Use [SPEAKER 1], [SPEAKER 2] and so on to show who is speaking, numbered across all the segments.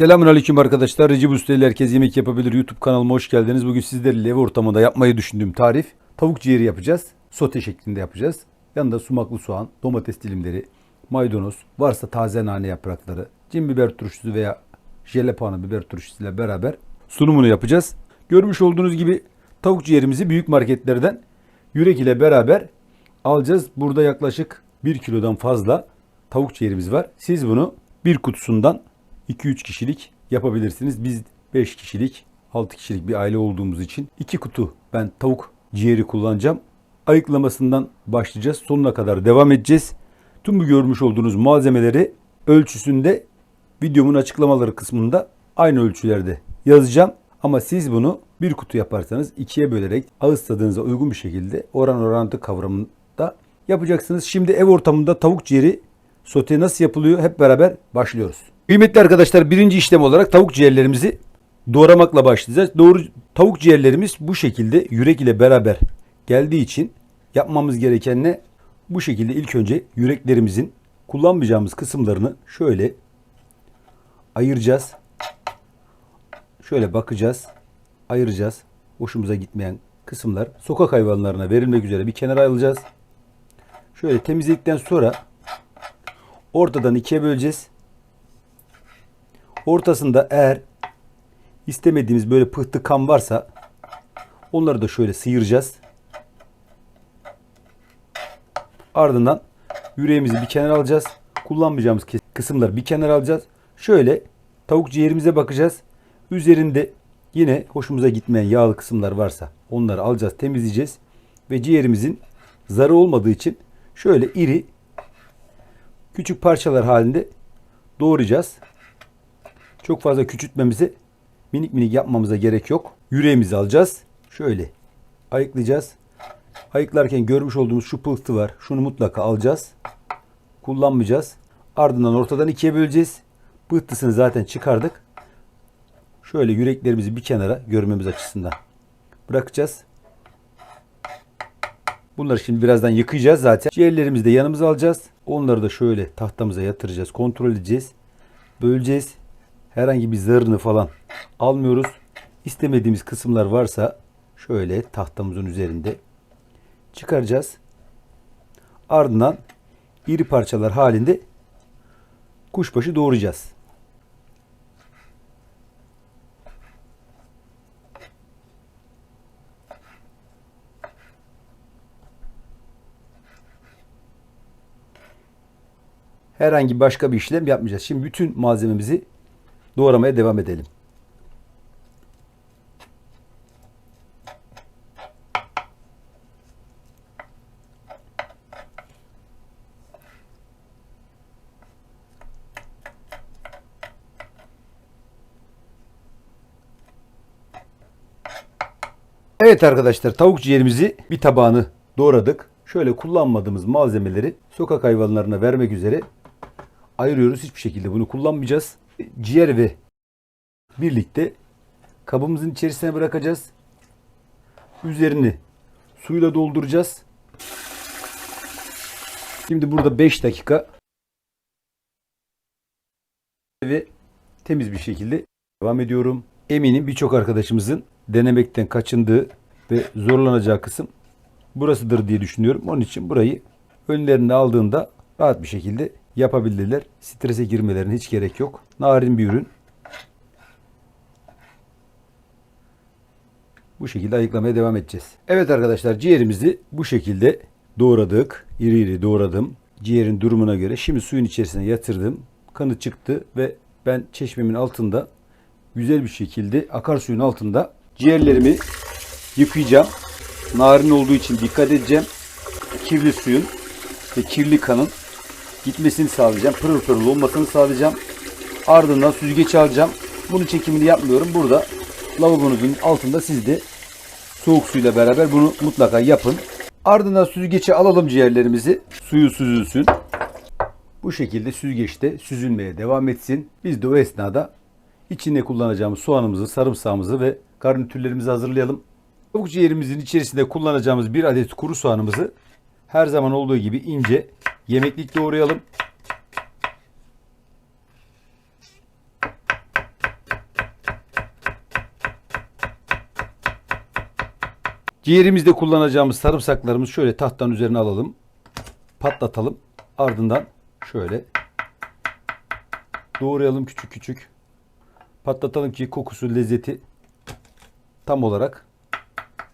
[SPEAKER 1] Selamünaleyküm arkadaşlar. Recep Usta ile Herkes Yemek Yapabilir YouTube kanalıma hoş geldiniz. Bugün sizlerle ev ortamında yapmayı düşündüğüm tarif tavuk ciğeri yapacağız. Sote şeklinde yapacağız. Yanında sumaklı soğan, domates dilimleri, maydanoz, varsa taze nane yaprakları, cin biber turşusu veya jalapeño biber turşusu ile beraber sunumunu yapacağız. Görmüş olduğunuz gibi tavuk ciğerimizi büyük marketlerden yürek ile beraber alacağız. Burada yaklaşık 1 kilodan fazla tavuk ciğerimiz var. Siz bunu bir kutusundan 2-3 kişilik yapabilirsiniz. Biz 5 kişilik, 6 kişilik bir aile olduğumuz için 2 kutu ben tavuk ciğeri kullanacağım. Ayıklamasından başlayacağız. Sonuna kadar devam edeceğiz. Tüm bu görmüş olduğunuz malzemeleri ölçüsünde videomun açıklamaları kısmında aynı ölçülerde yazacağım. Ama siz bunu bir kutu yaparsanız ikiye bölerek ağız tadınıza uygun bir şekilde oran orantı kavramında yapacaksınız. Şimdi ev ortamında tavuk ciğeri sote nasıl yapılıyor hep beraber başlıyoruz. Kıymetli arkadaşlar birinci işlem olarak tavuk ciğerlerimizi doğramakla başlayacağız. Doğru tavuk ciğerlerimiz bu şekilde yürek ile beraber geldiği için yapmamız gereken ne? Bu şekilde ilk önce yüreklerimizin kullanmayacağımız kısımlarını şöyle ayıracağız. Şöyle bakacağız. Ayıracağız. Hoşumuza gitmeyen kısımlar sokak hayvanlarına verilmek üzere bir kenara alacağız. Şöyle temizledikten sonra ortadan ikiye böleceğiz. Ortasında eğer istemediğimiz böyle pıhtı kan varsa onları da şöyle sıyıracağız. Ardından yüreğimizi bir kenara alacağız. Kullanmayacağımız kısımları bir kenara alacağız. Şöyle tavuk ciğerimize bakacağız. Üzerinde yine hoşumuza gitmeyen yağlı kısımlar varsa onları alacağız, temizleyeceğiz. Ve ciğerimizin zarı olmadığı için şöyle iri küçük parçalar halinde doğrayacağız. Çok fazla küçültmemize, minik minik yapmamıza gerek yok. Yüreğimizi alacağız. Şöyle ayıklayacağız. Ayıklarken görmüş olduğumuz şu pıhtı var. Şunu mutlaka alacağız. Kullanmayacağız. Ardından ortadan ikiye böleceğiz. Pıhtısını zaten çıkardık. Şöyle yüreklerimizi bir kenara görmemiz açısından bırakacağız. Bunları şimdi birazdan yıkayacağız zaten. Ciğerlerimizi de yanımıza alacağız. Onları da şöyle tahtamıza yatıracağız. Kontrol edeceğiz. Böleceğiz. Herhangi bir zarını falan almıyoruz. İstemediğimiz kısımlar varsa şöyle tahtamızın üzerinde çıkaracağız. Ardından iri parçalar halinde kuşbaşı doğrayacağız. Herhangi başka bir işlem yapmayacağız. Şimdi bütün malzememizi doğramaya devam edelim. Evet arkadaşlar tavuk ciğerimizi bir tabağını doğradık. Şöyle kullanmadığımız malzemeleri sokak hayvanlarına vermek üzere ayırıyoruz. Hiçbir şekilde bunu kullanmayacağız. Ciğer ve birlikte kabımızın içerisine bırakacağız. Üzerini suyla dolduracağız. Şimdi burada 5 dakika ve temiz bir şekilde devam ediyorum. Eminim birçok arkadaşımızın denemekten kaçındığı ve zorlanacağı kısım burasıdır diye düşünüyorum. Onun için burayı önlerine aldığında rahat bir şekilde yapabildiler. Strese girmelerine hiç gerek yok. Narin bir ürün. Bu şekilde ayıklamaya devam edeceğiz. Evet arkadaşlar ciğerimizi bu şekilde doğradık. İri iri doğradım. Ciğerin durumuna göre. Şimdi suyun içerisine yatırdım. Kanı çıktı ve ben çeşmemin altında güzel bir şekilde akarsuyun altında ciğerlerimi yıkayacağım. Narin olduğu için dikkat edeceğim. Kirli suyun ve kirli kanın gitmesini sağlayacağım. Pırıl pırıl olmasını sağlayacağım. Ardından süzgeç alacağım. Bunun çekimini yapmıyorum. Burada lavabonun altında siz de soğuk suyla beraber bunu mutlaka yapın. Ardından süzgece alalım ciğerlerimizi. Suyu süzülsün. Bu şekilde süzgeçte süzülmeye devam etsin. Biz de o esnada içinde kullanacağımız soğanımızı, sarımsağımızı ve garnitürlerimizi hazırlayalım. Tavuk ciğerimizin içerisinde kullanacağımız bir adet kuru soğanımızı her zaman olduğu gibi ince yemeklik doğrayalım. Ciğerimizde kullanacağımız sarımsaklarımız şöyle tahtanın üzerine alalım. Patlatalım. Ardından şöyle doğrayalım küçük küçük. Patlatalım ki kokusu, lezzeti tam olarak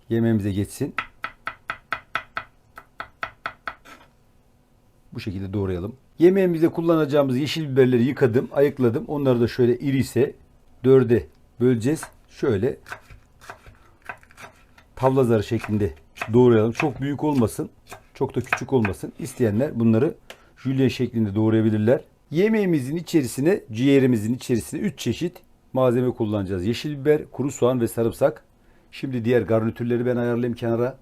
[SPEAKER 1] yemeğimize geçsin. Bu şekilde doğrayalım. Yemeğimizde kullanacağımız yeşil biberleri yıkadım, ayıkladım. Onları da şöyle iri ise dörde böleceğiz. Şöyle tavla zarı şeklinde doğrayalım. Çok büyük olmasın, çok da küçük olmasın. İsteyenler bunları jülyen şeklinde doğrayabilirler. Yemeğimizin içerisine, ciğerimizin içerisine 3 çeşit malzeme kullanacağız. Yeşil biber, kuru soğan ve sarımsak. Şimdi diğer garnitürleri ben ayarlayayım kenara.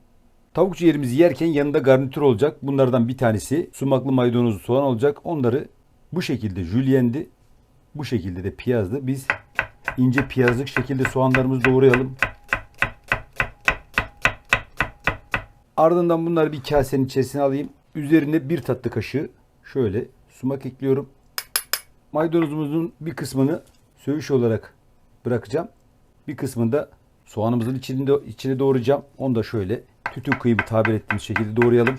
[SPEAKER 1] Tavuk ciğerimizi yerken yanında garnitür olacak. Bunlardan bir tanesi sumaklı maydanozlu soğan olacak. Onları bu şekilde jülyendi. Bu şekilde de piyazdı. Biz ince piyazlık şekilde soğanlarımızı doğrayalım. Ardından bunları bir kasenin içerisine alayım. Üzerine bir tatlı kaşığı şöyle sumak ekliyorum. Maydanozumuzun bir kısmını söğüş olarak bırakacağım. Bir kısmını da soğanımızın içinde, içine doğrayacağım. Onu da şöyle tütün kıyımı tabir ettiğimiz şekilde doğrayalım.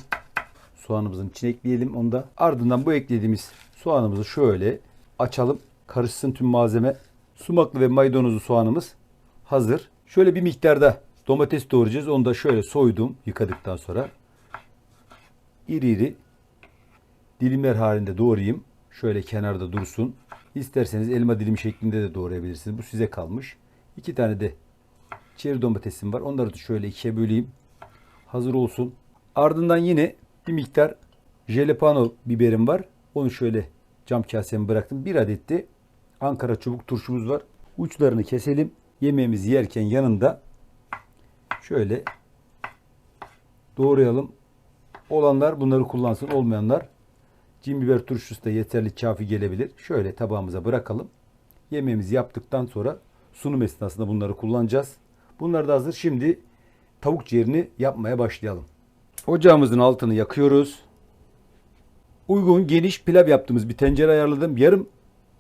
[SPEAKER 1] Soğanımızın içine ekleyelim onu da. Ardından bu eklediğimiz soğanımızı şöyle açalım. Karışsın tüm malzeme. Sumaklı ve maydanozlu soğanımız hazır. Şöyle bir miktarda domates doğrayacağız. Onu da şöyle soydum yıkadıktan sonra. İri iri dilimler halinde doğrayayım. Şöyle kenarda dursun. İsterseniz elma dilimi şeklinde de doğrayabilirsiniz. Bu size kalmış. İki tane de çeri domatesim var. Onları da şöyle ikiye böleyim. Hazır olsun. Ardından yine bir miktar jalapeno biberim var. Onu şöyle cam kaseme bıraktım. Bir adet de Ankara çubuk turşumuz var. Uçlarını keselim. Yemeğimizi yerken yanında şöyle doğrayalım. Olanlar bunları kullansın. Olmayanlar cin biber turşusu da yeterli kafi gelebilir. Şöyle tabağımıza bırakalım. Yemeğimizi yaptıktan sonra sunum esnasında bunları kullanacağız. Bunlar da hazır. Şimdi tavuk ciğerini yapmaya başlayalım. Ocağımızın altını yakıyoruz. Uygun geniş pilav yaptığımız bir tencere ayarladım. Yarım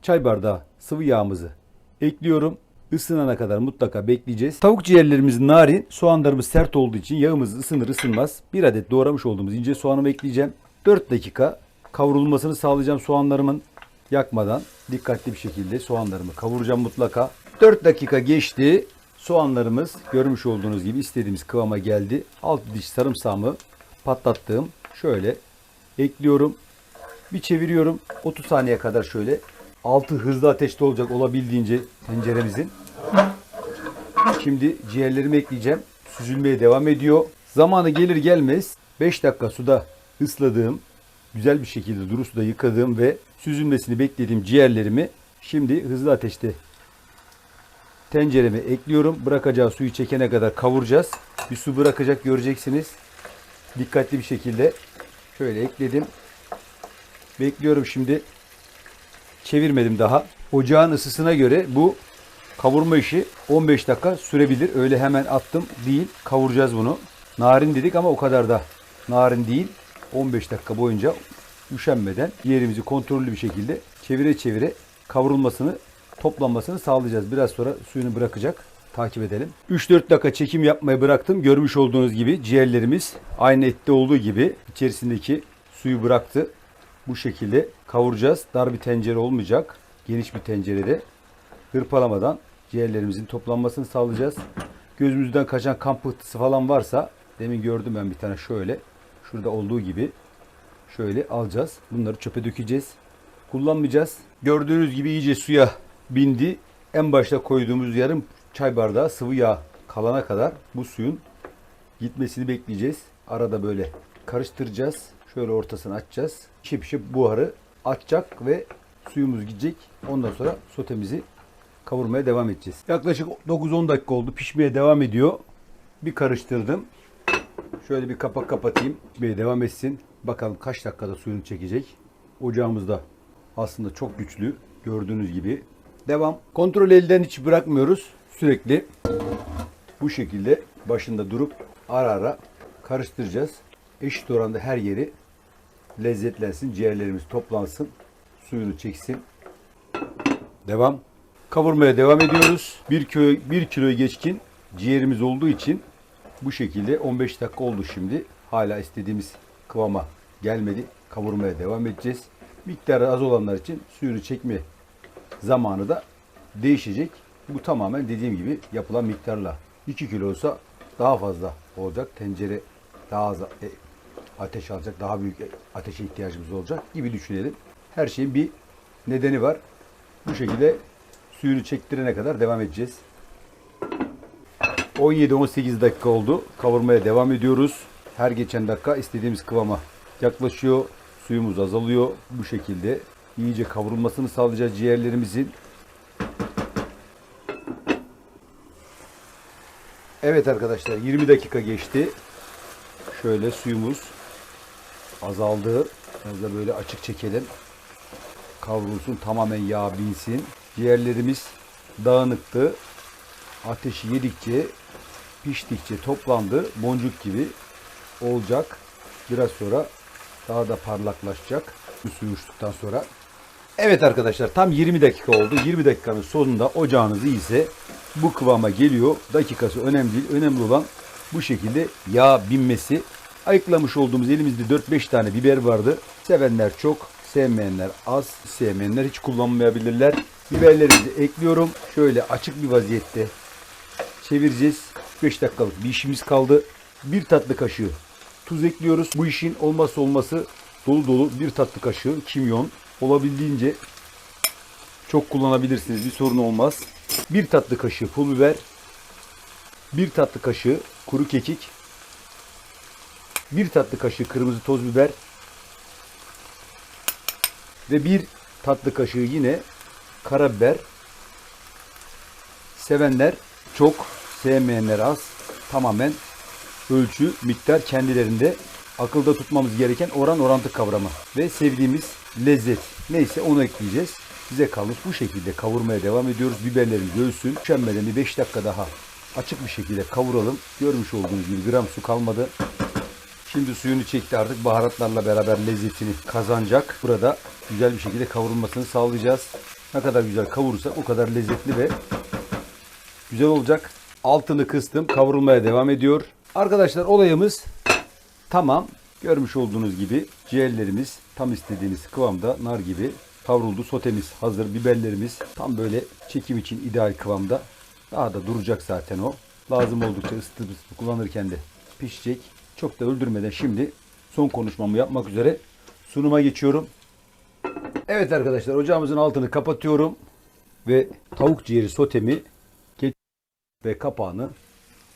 [SPEAKER 1] çay bardağı sıvı yağımızı ekliyorum. Isınana kadar mutlaka bekleyeceğiz. Tavuk ciğerlerimiz narin, soğanlarımız sert olduğu için yağımız ısınır ısınmaz. Bir adet doğramış olduğumuz ince soğanımı ekleyeceğim. 4 dakika kavrulmasını sağlayacağım soğanlarımın yakmadan dikkatli bir şekilde soğanlarımı kavuracağım mutlaka. 4 dakika geçti. Soğanlarımız görmüş olduğunuz gibi istediğimiz kıvama geldi. Alt diş sarımsağımı patlattığım şöyle ekliyorum. Bir çeviriyorum. 30 saniye kadar şöyle altı hızlı ateşte olacak olabildiğince tenceremizin. Şimdi ciğerlerimi ekleyeceğim. Süzülmeye devam ediyor. Zamanı gelir gelmez 5 dakika suda ısladığım, güzel bir şekilde duru suda yıkadığım ve süzülmesini beklediğim ciğerlerimi şimdi hızlı ateşte tencereme ekliyorum. Bırakacağı suyu çekene kadar kavuracağız. Bir su bırakacak göreceksiniz. Dikkatli bir şekilde şöyle ekledim. Bekliyorum şimdi. Çevirmedim daha. Ocağın ısısına göre bu kavurma işi 15 dakika sürebilir. Öyle hemen attım değil. Kavuracağız bunu. Narin dedik ama o kadar da narin değil. 15 dakika boyunca üşenmeden yerimizi kontrollü bir şekilde çevire çevire kavrulmasını toplanmasını sağlayacağız. Biraz sonra suyunu bırakacak. Takip edelim. 3-4 dakika çekim yapmayı bıraktım. Görmüş olduğunuz gibi ciğerlerimiz aynı ette olduğu gibi içerisindeki suyu bıraktı. Bu şekilde kavuracağız. Dar bir tencere olmayacak. Geniş bir tencerede hırpalamadan ciğerlerimizin toplanmasını sağlayacağız. Gözümüzden kaçan kan pıhtısı falan varsa demin gördüm ben bir tane şöyle. Şurada olduğu gibi şöyle alacağız. Bunları çöpe dökeceğiz. Kullanmayacağız. Gördüğünüz gibi iyice suya bindi. En başta koyduğumuz yarım çay bardağı sıvı yağ kalana kadar bu suyun gitmesini bekleyeceğiz. Arada böyle karıştıracağız. Şöyle ortasını açacağız. Pişe buharı açacak ve suyumuz gidecek. Ondan sonra sotemizi kavurmaya devam edeceğiz. Yaklaşık 9-10 dakika oldu. Pişmeye devam ediyor. Bir karıştırdım. Şöyle bir kapak kapatayım. Bir devam etsin. Bakalım kaç dakikada suyunu çekecek. Ocağımız da aslında çok güçlü. Gördüğünüz gibi. Devam. Kontrol elden hiç bırakmıyoruz. Sürekli bu şekilde başında durup ara ara karıştıracağız. Eşit oranda her yeri lezzetlensin. Ciğerlerimiz toplansın. Suyunu çeksin. Devam. Kavurmaya devam ediyoruz. 1 kilo, 1 kilo geçkin ciğerimiz olduğu için Bu şekilde 15 dakika oldu şimdi. Hala istediğimiz kıvama gelmedi. Kavurmaya devam edeceğiz. Miktarı az olanlar için suyunu çekme zamanı da değişecek. Bu tamamen dediğim gibi yapılan miktarla. 2 kilo olsa daha fazla olacak. Tencere daha az e, ateş alacak. Daha büyük ateşe ihtiyacımız olacak gibi düşünelim. Her şeyin bir nedeni var. Bu şekilde suyunu çektirene kadar devam edeceğiz. 17-18 dakika oldu. Kavurmaya devam ediyoruz. Her geçen dakika istediğimiz kıvama yaklaşıyor. Suyumuz azalıyor. Bu şekilde iyice kavrulmasını sağlayacağız ciğerlerimizin. Evet arkadaşlar 20 dakika geçti. Şöyle suyumuz azaldı. Biraz da böyle açık çekelim. Kavrulsun tamamen yağ binsin. Ciğerlerimiz dağınıktı. Ateşi yedikçe piştikçe toplandı. Boncuk gibi olacak. Biraz sonra daha da parlaklaşacak. Suyu sonra. Evet arkadaşlar tam 20 dakika oldu. 20 dakikanın sonunda ocağınız iyiyse bu kıvama geliyor. Dakikası önemli değil. Önemli olan bu şekilde yağ binmesi. Ayıklamış olduğumuz elimizde 4-5 tane biber vardı. Sevenler çok, sevmeyenler az, sevmeyenler hiç kullanmayabilirler. Biberlerimizi ekliyorum. Şöyle açık bir vaziyette çevireceğiz. 5 dakikalık bir işimiz kaldı. Bir tatlı kaşığı tuz ekliyoruz. Bu işin olmazsa olması dolu dolu bir tatlı kaşığı kimyon. Olabildiğince çok kullanabilirsiniz. Bir sorun olmaz. Bir tatlı kaşığı pul biber. Bir tatlı kaşığı kuru kekik. Bir tatlı kaşığı kırmızı toz biber. Ve bir tatlı kaşığı yine karabiber. Sevenler çok, sevmeyenler az. Tamamen ölçü, miktar kendilerinde akılda tutmamız gereken oran orantı kavramı ve sevdiğimiz lezzet neyse onu ekleyeceğiz. Bize kalmış bu şekilde kavurmaya devam ediyoruz. Biberlerimiz ölsün. Üşenmeden bir 5 dakika daha açık bir şekilde kavuralım. Görmüş olduğunuz gibi gram su kalmadı. Şimdi suyunu çekti artık baharatlarla beraber lezzetini kazanacak. Burada güzel bir şekilde kavrulmasını sağlayacağız. Ne kadar güzel kavurursak o kadar lezzetli ve güzel olacak. Altını kıstım. Kavrulmaya devam ediyor. Arkadaşlar olayımız tamam. Görmüş olduğunuz gibi ciğerlerimiz tam istediğiniz kıvamda nar gibi kavruldu. Sotemiz hazır. Biberlerimiz tam böyle çekim için ideal kıvamda. Daha da duracak zaten o. Lazım oldukça ısıtıp ısıtıp kullanırken de pişecek. Çok da öldürmeden şimdi son konuşmamı yapmak üzere sunuma geçiyorum. Evet arkadaşlar ocağımızın altını kapatıyorum ve tavuk ciğeri sotemi ve kapağını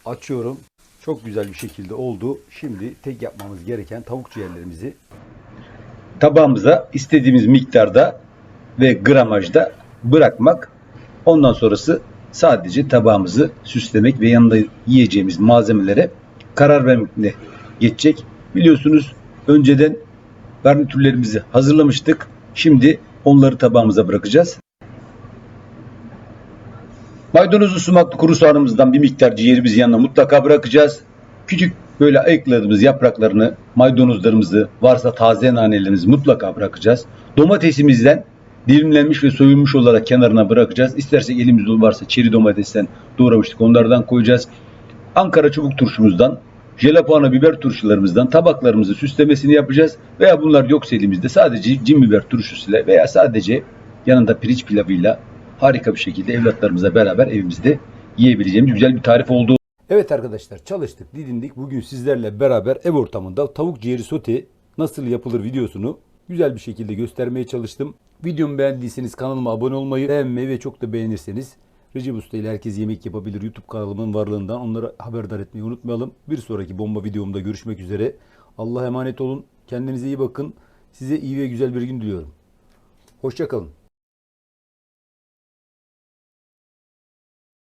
[SPEAKER 1] açıyorum. Çok güzel bir şekilde oldu. Şimdi tek yapmamız gereken tavuk ciğerlerimizi tabağımıza istediğimiz miktarda ve gramajda bırakmak. Ondan sonrası sadece tabağımızı süslemek ve yanında yiyeceğimiz malzemelere karar vermekle geçecek. Biliyorsunuz önceden garnitürlerimizi hazırlamıştık. Şimdi onları tabağımıza bırakacağız. Maydanozlu sumaklı kuru soğanımızdan bir miktar ciğerimizi yanına mutlaka bırakacağız. Küçük böyle ayıkladığımız yapraklarını, maydanozlarımızı, varsa taze nanelerimizi mutlaka bırakacağız. Domatesimizden dilimlenmiş ve soyulmuş olarak kenarına bırakacağız. İstersek elimizde varsa çeri domatesten doğramıştık onlardan koyacağız. Ankara çubuk turşumuzdan, jalapeno biber turşularımızdan tabaklarımızı süslemesini yapacağız. Veya bunlar yoksa elimizde sadece cin biber turşusuyla veya sadece yanında pirinç pilavıyla harika bir şekilde evlatlarımızla beraber evimizde yiyebileceğimiz güzel bir tarif oldu. Evet arkadaşlar çalıştık, didindik. Bugün sizlerle beraber ev ortamında tavuk ciğeri sote nasıl yapılır videosunu güzel bir şekilde göstermeye çalıştım. Videomu beğendiyseniz kanalıma abone olmayı, beğenmeyi ve çok da beğenirseniz Recep Usta ile herkes yemek yapabilir YouTube kanalımın varlığından onları haberdar etmeyi unutmayalım. Bir sonraki bomba videomda görüşmek üzere. Allah'a emanet olun. Kendinize iyi bakın. Size iyi ve güzel bir gün diliyorum. Hoşçakalın.